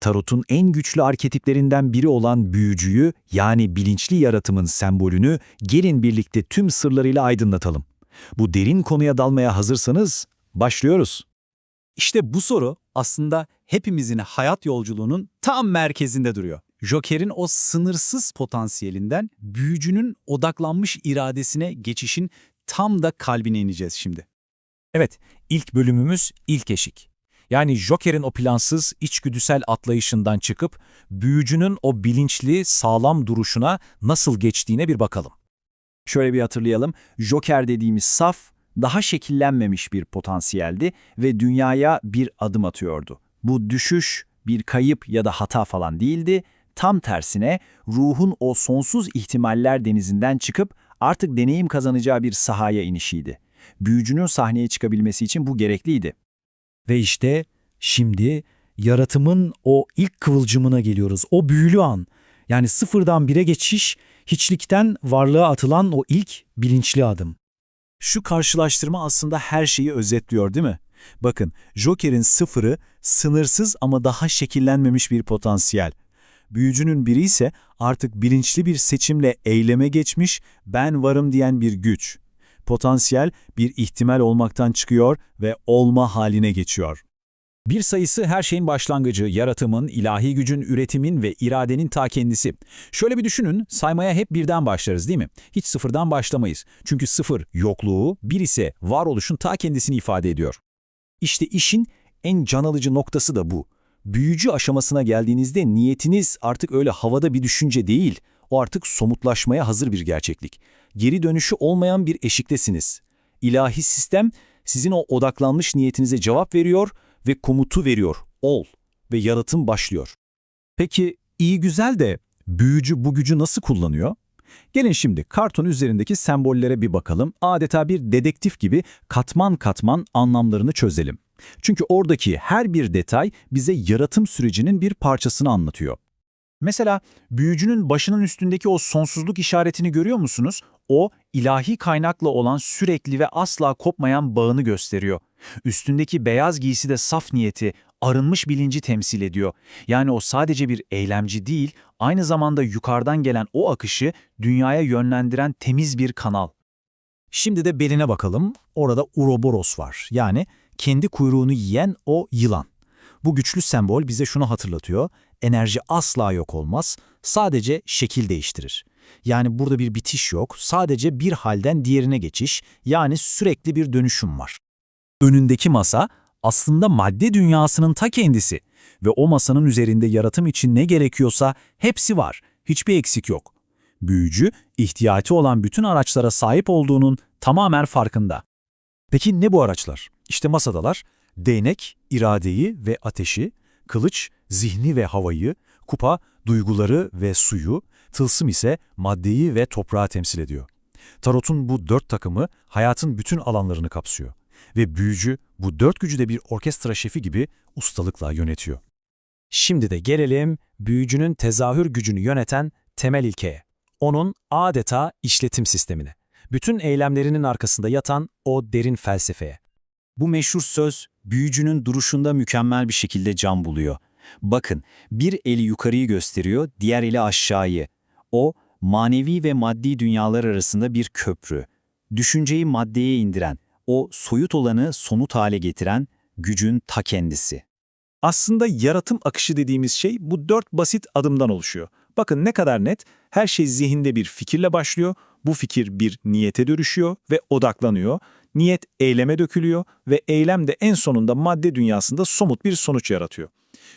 Tarot'un en güçlü arketiplerinden biri olan büyücüyü yani bilinçli yaratımın sembolünü gelin birlikte tüm sırlarıyla aydınlatalım. Bu derin konuya dalmaya hazırsanız başlıyoruz. İşte bu soru aslında hepimizin hayat yolculuğunun tam merkezinde duruyor. Joker'in o sınırsız potansiyelinden büyücünün odaklanmış iradesine geçişin tam da kalbine ineceğiz şimdi. Evet, ilk bölümümüz ilk eşik. Yani Joker'in o plansız, içgüdüsel atlayışından çıkıp büyücünün o bilinçli, sağlam duruşuna nasıl geçtiğine bir bakalım. Şöyle bir hatırlayalım. Joker dediğimiz saf, daha şekillenmemiş bir potansiyeldi ve dünyaya bir adım atıyordu. Bu düşüş bir kayıp ya da hata falan değildi. Tam tersine ruhun o sonsuz ihtimaller denizinden çıkıp artık deneyim kazanacağı bir sahaya inişiydi. Büyücünün sahneye çıkabilmesi için bu gerekliydi. Ve işte şimdi yaratımın o ilk kıvılcımına geliyoruz. O büyülü an. Yani sıfırdan bire geçiş, hiçlikten varlığa atılan o ilk bilinçli adım. Şu karşılaştırma aslında her şeyi özetliyor değil mi? Bakın, Joker'in sıfırı sınırsız ama daha şekillenmemiş bir potansiyel. Büyücünün biri ise artık bilinçli bir seçimle eyleme geçmiş, ben varım diyen bir güç. Potansiyel bir ihtimal olmaktan çıkıyor ve olma haline geçiyor. Bir sayısı her şeyin başlangıcı, yaratımın, ilahi gücün, üretimin ve iradenin ta kendisi. Şöyle bir düşünün, saymaya hep birden başlarız değil mi? Hiç sıfırdan başlamayız. Çünkü sıfır yokluğu, bir ise varoluşun ta kendisini ifade ediyor. İşte işin en can alıcı noktası da bu. Büyücü aşamasına geldiğinizde niyetiniz artık öyle havada bir düşünce değil, o artık somutlaşmaya hazır bir gerçeklik. Geri dönüşü olmayan bir eşiktesiniz. İlahi sistem sizin o odaklanmış niyetinize cevap veriyor ve komutu veriyor. Ol ve yaratım başlıyor. Peki iyi güzel de büyücü bu gücü nasıl kullanıyor? Gelin şimdi karton üzerindeki sembollere bir bakalım. Adeta bir dedektif gibi katman katman anlamlarını çözelim. Çünkü oradaki her bir detay bize yaratım sürecinin bir parçasını anlatıyor. Mesela büyücünün başının üstündeki o sonsuzluk işaretini görüyor musunuz? O, ilahi kaynakla olan sürekli ve asla kopmayan bağını gösteriyor. Üstündeki beyaz giysi de saf niyeti, arınmış bilinci temsil ediyor. Yani o sadece bir eylemci değil, aynı zamanda yukarıdan gelen o akışı dünyaya yönlendiren temiz bir kanal. Şimdi de beline bakalım. Orada Uroboros var. Yani kendi kuyruğunu yiyen o yılan. Bu güçlü sembol bize şunu hatırlatıyor. Enerji asla yok olmaz, sadece şekil değiştirir. Yani burada bir bitiş yok, sadece bir halden diğerine geçiş, yani sürekli bir dönüşüm var. Önündeki masa aslında madde dünyasının ta kendisi ve o masanın üzerinde yaratım için ne gerekiyorsa hepsi var, hiçbir eksik yok. Büyücü, ihtiyacı olan bütün araçlara sahip olduğunun tamamen farkında. Peki ne bu araçlar? İşte masadalar, değnek, iradeyi ve ateşi, kılıç, zihni ve havayı, kupa, duyguları ve suyu, tılsım ise maddeyi ve toprağı temsil ediyor. Tarot'un bu dört takımı hayatın bütün alanlarını kapsıyor ve büyücü bu dört gücü de bir orkestra şefi gibi ustalıkla yönetiyor. Şimdi de gelelim büyücünün tezahür gücünü yöneten temel ilkeye. Onun adeta işletim sistemine. Bütün eylemlerinin arkasında yatan o derin felsefeye. Bu meşhur söz büyücünün duruşunda mükemmel bir şekilde can buluyor. Bakın, bir eli yukarıyı gösteriyor, diğer eli aşağıyı. O, manevi ve maddi dünyalar arasında bir köprü. Düşünceyi maddeye indiren, o soyut olanı somut hale getiren gücün ta kendisi. Aslında yaratım akışı dediğimiz şey bu dört basit adımdan oluşuyor. Bakın ne kadar net, her şey zihinde bir fikirle başlıyor, bu fikir bir niyete dönüşüyor ve odaklanıyor. Niyet eyleme dökülüyor ve eylem de en sonunda madde dünyasında somut bir sonuç yaratıyor.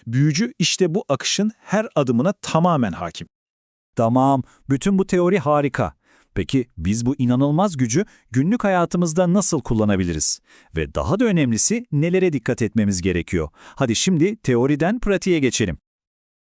Büyücü işte bu akışın her adımına tamamen hakim. Tamam, bütün bu teori harika. Peki biz bu inanılmaz gücü günlük hayatımızda nasıl kullanabiliriz? Ve daha da önemlisi nelere dikkat etmemiz gerekiyor? Hadi şimdi teoriden pratiğe geçelim.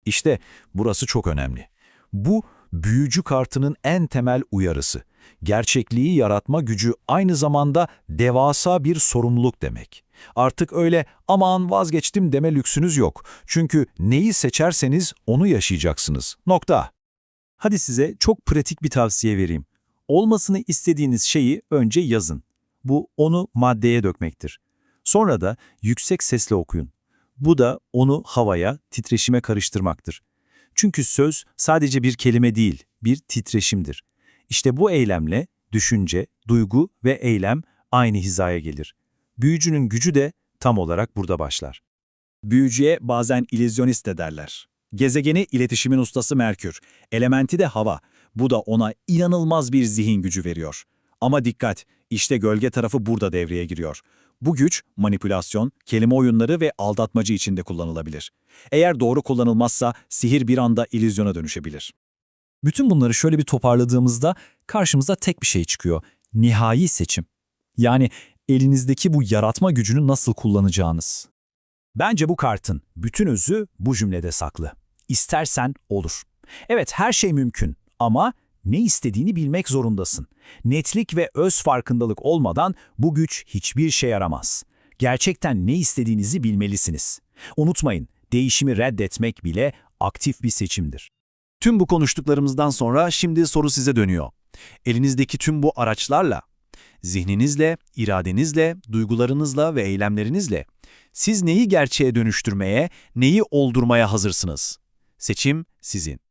İşte burası çok önemli. Bu büyücü kartının en temel uyarısı. Gerçekliği yaratma gücü aynı zamanda devasa bir sorumluluk demek. Artık öyle aman vazgeçtim deme lüksünüz yok. Çünkü neyi seçerseniz onu yaşayacaksınız. Nokta. Hadi size çok pratik bir tavsiye vereyim. Olmasını istediğiniz şeyi önce yazın. Bu onu maddeye dökmektir. Sonra da yüksek sesle okuyun. Bu da onu havaya, titreşime karıştırmaktır. Çünkü söz sadece bir kelime değil, bir titreşimdir. İşte bu eylemle düşünce, duygu ve eylem aynı hizaya gelir. Büyücünün gücü de tam olarak burada başlar. Büyücüye bazen illüzyonist de derler. Gezegeni iletişimin ustası Merkür, elementi de hava. Bu da ona inanılmaz bir zihin gücü veriyor. Ama dikkat, işte gölge tarafı burada devreye giriyor. Bu güç manipülasyon, kelime oyunları ve aldatmacı içinde kullanılabilir. Eğer doğru kullanılmazsa sihir bir anda illüzyona dönüşebilir. Bütün bunları şöyle bir toparladığımızda karşımıza tek bir şey çıkıyor. Nihai seçim. Yani elinizdeki bu yaratma gücünü nasıl kullanacağınız. Bence bu kartın bütün özü bu cümlede saklı. İstersen olur. Evet her şey mümkün ama ne istediğini bilmek zorundasın. Netlik ve öz farkındalık olmadan bu güç hiçbir şey yaramaz. Gerçekten ne istediğinizi bilmelisiniz. Unutmayın, değişimi reddetmek bile aktif bir seçimdir. Tüm bu konuştuklarımızdan sonra şimdi soru size dönüyor. Elinizdeki tüm bu araçlarla, zihninizle, iradenizle, duygularınızla ve eylemlerinizle siz neyi gerçeğe dönüştürmeye, neyi oldurmaya hazırsınız? Seçim sizin.